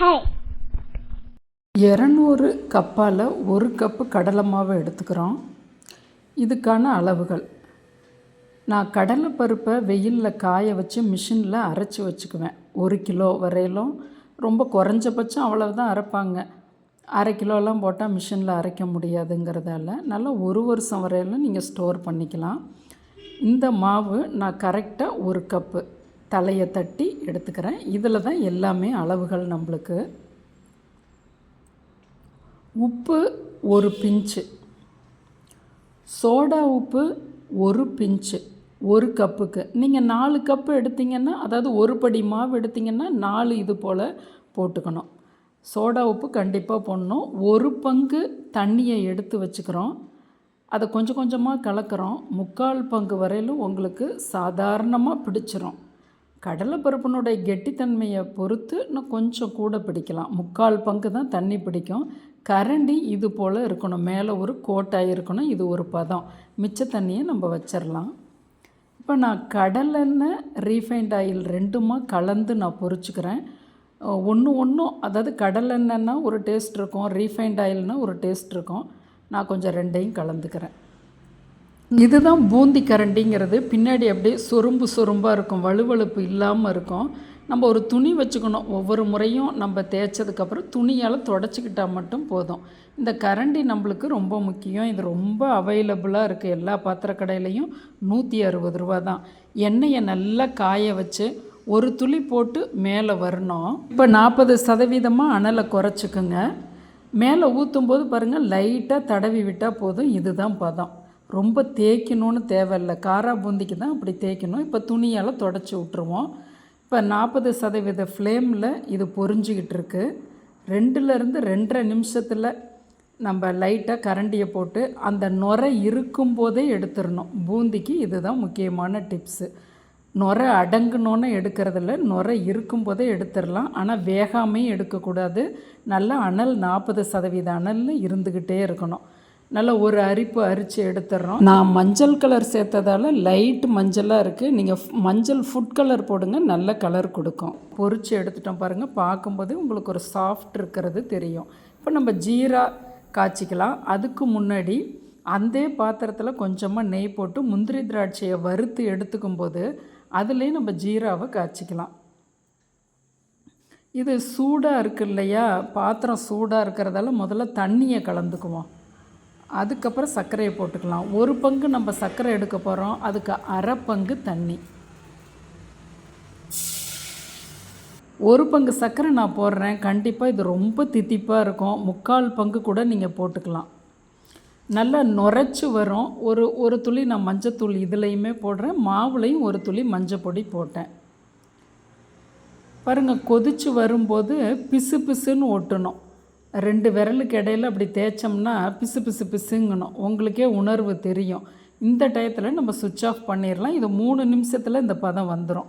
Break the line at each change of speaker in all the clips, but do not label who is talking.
Hi
இரநூறு கப்பால் ஒரு கப்பு கடலை மாவு எடுத்துக்கிறோம். இதுக்கான அளவுகள். நான் கடலை பருப்பை வெயிலில் காய வச்சு மிஷினில் அரைச்சி வச்சுக்குவேன். ஒரு கிலோ வரையிலும். ரொம்ப குறைஞ்சபட்சம் அவ்வளவுதான் அரைப்பாங்க. அரை கிலோலாம் போட்டால் மிஷினில் அரைக்க முடியாதுங்கிறதால நல்லா ஒரு வருஷம் வரையிலும் நீங்கள் ஸ்டோர் பண்ணிக்கலாம். இந்த மாவு நான் கரெக்டாக ஒரு கப்பு. தலையை தட்டி எடுத்துக்கிறேன். இதில் தான் எல்லாமே அளவுகள் நம்மளுக்கு. உப்பு ஒரு பிஞ்சு. சோடா உப்பு ஒரு பிஞ்சு. ஒரு கப்புக்கு. நீங்கள் நாலு கப்பு எடுத்தீங்கன்னா அதாவது ஒரு படி மாவு எடுத்தீங்கன்னா நாலு இது போல் போட்டுக்கணும். சோடா உப்பு கண்டிப்பாக போடணும். ஒரு பங்கு தண்ணியை எடுத்து வச்சுக்கிறோம். அதை கொஞ்சம் கொஞ்சமாக கலக்கிறோம். முக்கால் பங்கு வரையிலும் உங்களுக்கு சாதாரணமாக பிடிச்சிரும். கடலைப்பருப்பினுடைய கெட்டித்தன்மையை பொறுத்து இன்னும் கொஞ்சம் கூட பிடிக்கலாம். முக்கால் பங்கு தான் தண்ணி பிடிக்கும். கரண்டி இது போல் இருக்கணும். மேலே ஒரு கோட்டாக இருக்கணும். இது ஒரு பதம். மிச்ச தண்ணியை நம்ம வச்சிடலாம் இப்போ நான் கடலெண்ணெய் ரீஃபைண்ட் ஆயில் ரெண்டுமா கலந்து நான் பொறிச்சுக்கிறேன். ஒன்று ஒன்றும் அதாவது கடலெண்ணெய்னா ஒரு டேஸ்ட் இருக்கும். ரீஃபைண்ட் ஆயில்னால் ஒரு டேஸ்ட் இருக்கும். நான் கொஞ்சம் ரெண்டையும் கலந்துக்கிறேன். இதுதான் பூந்தி கரண்டிங்கிறது. பின்னாடி அப்படியே சொரும்பு சொரும்பாக இருக்கும் வலுவழுப்பு இல்லாமல் இருக்கும். நம்ம ஒரு துணி வச்சுக்கணும் ஒவ்வொரு முறையும் நம்ம தேய்ச்சதுக்கப்புறம் துணியால் தொடச்சிக்கிட்டால் மட்டும் போதும். இந்த கரண்டி நம்மளுக்கு ரொம்ப முக்கியம். இது ரொம்ப அவைலபிளாக இருக்குது எல்லா பாத்திர கடையிலையும் நூற்றி அறுபது ரூபா தான். எண்ணெயை நல்லா காய வச்சு ஒரு துளி போட்டு மேலே வரணும். இப்போ நாற்பது சதவீதமாக அனலை குறைச்சிக்குங்க. மேலே ஊற்றும் போது பாருங்கள் லைட்டாக தடவி விட்டால் போதும். இதுதான் பதம். ரொம்ப தேய்க்கணும்னு தேவையில்லை. காரா பூந்திக்கு தான் அப்படி தேய்க்கணும். இப்போ துணியால் தொடச்சி விட்ருவோம் இப்போ நாற்பது சதவீத ஃப்ளேமில் இது பொறிஞ்சிக்கிட்டு இருக்குது ரெண்டுலேருந்து ரெண்டரை நிமிஷத்தில் நம்ம லைட்டாக கரண்டியை போட்டு அந்த நுரை இருக்கும்போதே எடுத்துடணும். பூந்திக்கு இதுதான் முக்கியமான டிப்ஸு நுரை அடங்குனோன்னு எடுக்கிறதில்ல. நுரை இருக்கும்போதே எடுத்துடலாம். ஆனால் வேகாமையும் எடுக்கக்கூடாது. நல்லா அனல் நாற்பது சதவீத அனலில் இருந்துக்கிட்டே இருக்கணும். நல்லா ஒரு அரிப்பு அரித்து எடுத்துடுறோம். நான் மஞ்சள் கலர் சேர்த்ததால் லைட் மஞ்சளாக இருக்குது நீங்கள் மஞ்சள் ஃபுட் கலர் போடுங்க நல்ல கலர் கொடுக்கும். பொரிச்சு எடுத்துட்டோம் பாருங்கள் பார்க்கும்போது உங்களுக்கு ஒரு சாஃப்ட் இருக்கிறது தெரியும். இப்போ நம்ம ஜீரா காய்ச்சிக்கலாம். அதுக்கு முன்னாடி அந்த பாத்திரத்தில் கொஞ்சமாக நெய் போட்டு முந்திரி திராட்சையை வறுத்து எடுத்துக்கும் போது அதுலேயே நம்ம ஜீராவை காய்ச்சிக்கலாம். இது சூடாக இருக்கு இல்லையா? பாத்திரம் சூடாக இருக்கிறதால முதல்ல தண்ணியை கலந்துக்குவோம். அதுக்கப்புறம் சர்க்கரையை போட்டுக்கலாம். ஒரு பங்கு நம்ம சர்க்கரை எடுக்க போகிறோம் அதுக்கு அரை பங்கு தண்ணி. ஒரு பங்கு சர்க்கரை நான் போடுறேன். கண்டிப்பாக இது ரொம்ப தித்திப்பாக இருக்கும். முக்கால் பங்கு கூட நீங்கள் போட்டுக்கலாம். நல்லா நுரைச்சி வரும். ஒரு ஒரு துளி நான் மஞ்சத்தூள் இதுலேயுமே போடுறேன். மாவுலையும் ஒரு துளி மஞ்சள் பொடி போட்டேன். பாருங்கள் கொதித்து வரும்போது பிசு பிசுன்னு ஒட்டணும். ரெண்டு விரலுக்கு இடையில அப்படி தேய்ச்சோம்னா பிசு பிசு பிசுங்கணும். உங்களுக்கே உணர்வு தெரியும். இந்த டயத்தில் நம்ம சுவிட்ச் ஆஃப் பண்ணிடலாம் இது மூணு நிமிஷத்தில் இந்த பதம் வந்துடும்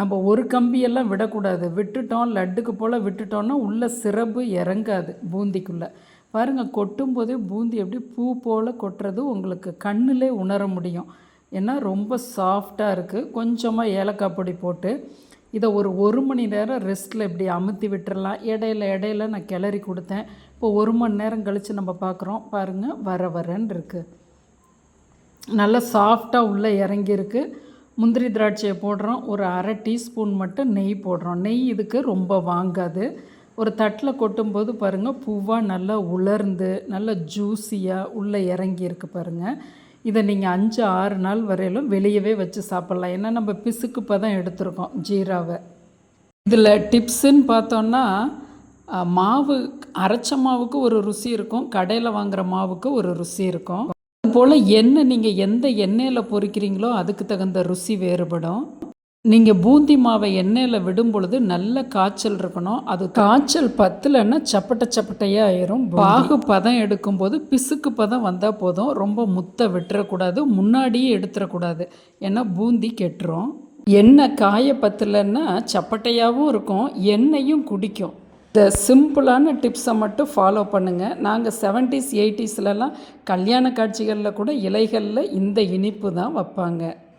நம்ம ஒரு கம்பியெல்லாம் விடக்கூடாது. விட்டுட்டோம் லட்டுக்கு போல் விட்டுட்டோன்னா உள்ளே சிறப்பு இறங்காது பூந்திக்குள்ளே. பாருங்கள் கொட்டும்போதே பூந்தி எப்படி பூ போல் கொட்டுறது உங்களுக்கு கண்ணிலே உணர முடியும். ஏன்னா ரொம்ப சாஃப்டாக இருக்குது கொஞ்சமாக ஏலக்காய் பொடி போட்டு இதை ஒரு ஒரு மணி நேரம் ரெஸ்ட்டில் இப்படி அமுத்தி விட்டுறலாம். இடையில இடையில நான் கிளறி கொடுத்தேன். இப்போ ஒரு மணி நேரம் கழித்து நம்ம பார்க்குறோம். பாருங்கள் வர வரன்னு இருக்குது நல்லா சாஃப்டாக உள்ளே இறங்கியிருக்கு. முந்திரி திராட்சையை போடுறோம். ஒரு அரை டீஸ்பூன் மட்டும் நெய் போடுறோம். நெய் இதுக்கு ரொம்ப வாங்காது. ஒரு தட்டில் கொட்டும்போது பாருங்கள் பூவாக நல்லா உலர்ந்து நல்லா ஜூஸியாக உள்ளே இறங்கியிருக்கு பாருங்கள் இதை நீங்கள் அஞ்சு ஆறு நாள் வரையிலும் வெளியவே வச்சு சாப்பிட்லாம். ஏன்னா நம்ம பிசுக்கு தான் எடுத்திருக்கோம் ஜீராவை. இதில் டிப்ஸுன்னு பார்த்தோன்னா மாவு அரைச்ச மாவுக்கு ஒரு ருசி இருக்கும் கடையில் வாங்குகிற மாவுக்கு ஒரு ருசி இருக்கும். அதுபோல் எண்ணெய் நீங்கள் எந்த எண்ணெயில் பொறிக்கிறீங்களோ அதுக்கு தகுந்த ருசி வேறுபடும். நீங்கள் பூந்தி மாவை எண்ணெயில் விடும் பொழுது நல்ல காய்ச்சல் இருக்கணும். அது காய்ச்சல் பத்தலைன்னா சப்பட்டை சப்பட்டையாக ஆயிரும். பாகு பதம் எடுக்கும்போது பிசுக்கு பதம் வந்தால் போதும். ரொம்ப முத்த விட்டுறக்கூடாது. முன்னாடியே எடுத்துடக்கூடாது ஏன்னா பூந்தி கெட்டுரும். எண்ணெய் காய பத்தலைன்னா சப்பட்டையாகவும் இருக்கும். எண்ணெயும் குடிக்கும். இந்த சிம்பிளான டிப்ஸை மட்டும் ஃபாலோ பண்ணுங்கள் நாங்கள் செவன்ட்டீஸ் எயிட்டிஸ்லலாம் கல்யாண காட்சிகளில் கூட இலைகளில் இந்த இனிப்பு தான் வைப்பாங்க.